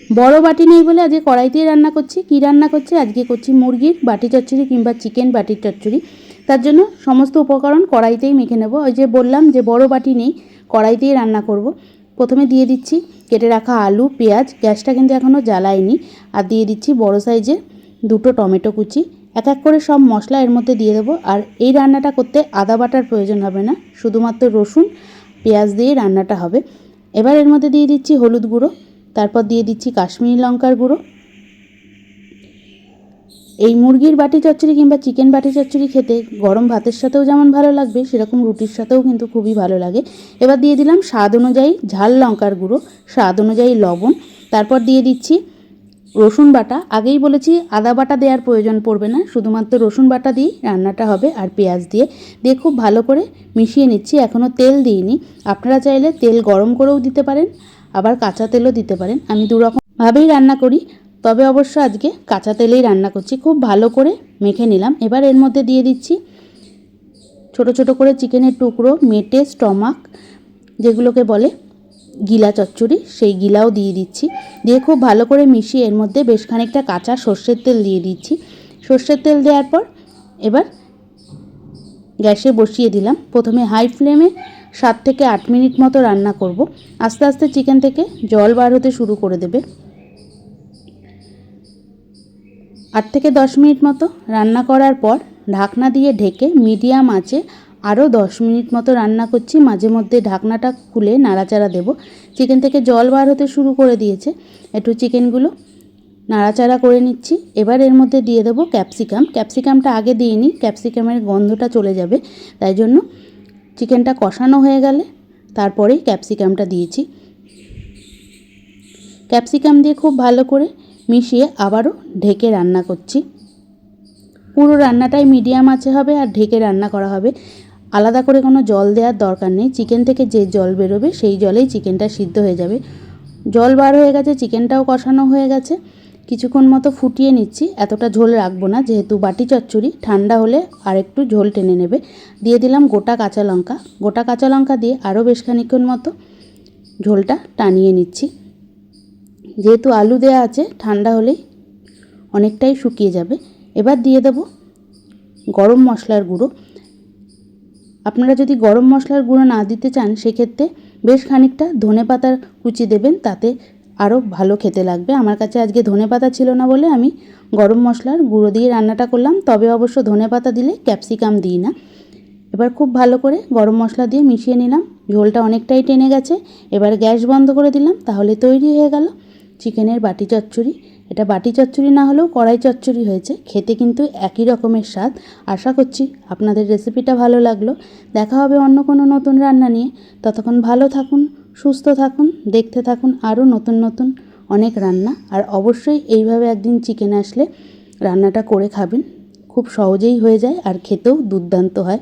বড় বাটি নেই বলে আজকে কড়াইতেই রান্না করছি। কী রান্না করছি? আজকে করছি মুরগির বাটি চচ্চড়ি কিংবা চিকেন বাটির চচ্চড়ি। তার জন্য সমস্ত উপকরণ কড়াইতেই মেখে নেব। ওই যে বললাম যে বড় বাটি নেই, কড়াইতেই রান্না করব। প্রথমে দিয়ে দিচ্ছি কেটে রাখা আলু, পেঁয়াজ। গ্যাসটা কিন্তু এখনও জ্বালাইনি আর দিয়ে দিচ্ছি বড় সাইজের দুটো টমেটো কুচি। এক এক করে সব মশলা এর মধ্যে দিয়ে দেবো। আর এই রান্নাটা করতে আদা বাটার প্রয়োজন হবে না। শুধুমাত্র রসুন, পেঁয়াজ দিয়েই রান্নাটা হবে। এবার এর মধ্যে দিয়ে দিচ্ছি হলুদ গুঁড়ো। তারপর দিয়ে দিচ্ছি কাশ্মীরি লঙ্কার গুঁড়ো। এই মুরগির বাটি চচ্চড়ি কিংবা চিকেন বাটি চচ্চড়ি খেতে গরম ভাতের সাথেও যেমন ভালো লাগবে, সেরকম রুটির সাথেও কিন্তু খুবই ভালো লাগে। এবার দিয়ে দিলাম স্বাদ অনুযায়ী ঝাল লঙ্কার গুঁড়ো, স্বাদ অনুযায়ী লবণ। তারপর দিয়ে দিচ্ছি রসুন বাটা। আগেই বলেছি, আদা বাটা দেওয়ার প্রয়োজন পড়বে না, শুধুমাত্র রসুন বাটা দিয়েই রান্নাটা হবে আর পেঁয়াজ দিয়ে। দিয়ে খুব ভালো করে মিশিয়ে নিচ্ছি, এখনও তেল দিইনি। আপনারা চাইলে তেল গরম করেও দিতে পারেন। আবার কাঁচা তেলও দিতে পারেন। আমি দুরকমভাবেই রান্না করি, তবে অবশ্য আজকে কাঁচা তেলেই রান্না করছি। খুব ভালো করে মেখে নিলাম। এবার এর মধ্যে দিয়ে দিচ্ছি ছোট ছোট করে চিকেনের টুকরো, মেটে, স্টমাক, যেগুলোকে বলে গিলা চচ্চড়ি, সেই গিলাও দিয়ে দিচ্ছি। দিয়ে খুব ভালো করে মিশিয়ে এর মধ্যে বেশ খানিকটা কাঁচা সর্ষের তেল দিয়ে দিচ্ছি। সর্ষের তেল দেওয়ার পর এবার গ্যাসে বসিয়ে দিলাম। প্রথমে হাই ফ্লেমে সাত থেকে আট মিনিট মতো রান্না করব। আস্তে আস্তে চিকেন থেকে জল বার হতে শুরু করে দেবে। আট থেকে দশ মিনিট মতো রান্না করার পর ঢাকনা দিয়ে ঢেকে মিডিয়াম আঁচে আরও দশ মিনিট মতো রান্না করছি। মাঝে মধ্যে ঢাকনাটা খুলে নাড়াচাড়া দেব। চিকেন থেকে জল বার হতে শুরু করে দিয়েছে। একটু চিকেনগুলো নাড়াচাড়া করে নিচ্ছি। এবার এর মধ্যে দিয়ে দেবো ক্যাপসিকাম। ক্যাপসিকামটা আগে দিইনি ক্যাপসিকামের গন্ধটা চলে যাবে। তাই জন্য চিকেনটা কষানো হয়ে গেলে তারপরেই ক্যাপসিকামটা দিয়েছি। ক্যাপসিকাম দিয়ে খুব ভালো করে মিশিয়ে আবারও ঢেকে রান্না করছি। পুরো রান্নাটাই মিডিয়াম আছে হবে আর ঢেকে রান্না করা হবে। আলাদা করে কোনো জল দেওয়ার দরকার নেই। চিকেন থেকে যে জল বেরোবে সেই জলেই চিকেনটা সিদ্ধ হয়ে যাবে। জল বার হয়ে গেছে, চিকেনটাও কষানো হয়ে গেছে। কিছুক্ষণ মতো ফুটিয়ে নিচ্ছি। এতটা ঝোল রাখব না, যেহেতু বাটি চচ্চড়ি, ঠান্ডা হলে আর একটু ঝোল টেনে নেবে। দিয়ে দিলাম গোটা কাঁচা লঙ্কা। গোটা কাঁচা লঙ্কা দিয়ে আরও বেশ খানিক্ষণ মতো ঝোলটা টানিয়ে নিচ্ছি। যেহেতু আলু দেওয়া আছে, ঠান্ডা হলেই অনেকটাই শুকিয়ে যাবে। এবার দিয়ে দেব গরম মশলার গুঁড়ো। আপনারা যদি গরম মশলার গুঁড়ো না দিতে চান, সেক্ষেত্রে বেশ খানিকটা ধনে পাতার কুচি দেবেন, তাতে আরও ভালো খেতে লাগবে। আমার কাছে আজকে ধনে পাতা ছিল না বলে আমি গরম মশলার গুঁড়ো দিয়ে রান্নাটা করলাম। তবে অবশ্য ধনে পাতা দিলে ক্যাপসিকাম দিই না। এবার খুব ভালো করে গরম মশলা দিয়ে মিশিয়ে নিলাম। ঝোলটা অনেকটাই টেনে গেছে। এবার গ্যাস বন্ধ করে দিলাম। তাহলে তৈরি হয়ে গেল চিকেনের বাটি চচ্চড়ি। এটা বাটি চচ্চড়ি না হলেও কড়াই চচ্চড়ি হয়েছে। খেতে কিন্তু একই রকমের স্বাদ। আশা করছি আপনাদের রেসিপিটা ভালো লাগল। দেখা হবে অন্য কোনো নতুন রান্না নিয়ে। ততক্ষণ ভালো থাকুন। সুস্থ থাকুন, দেখতে থাকুন, আরও নতুন নতুন অনেক রান্না। আর অবশ্যই এইভাবে একদিন চিকেন আসলে রান্নাটা করে খাবেন। খুব সহজেই হয়ে যায় আর খেতেও দুর্দান্ত হয়।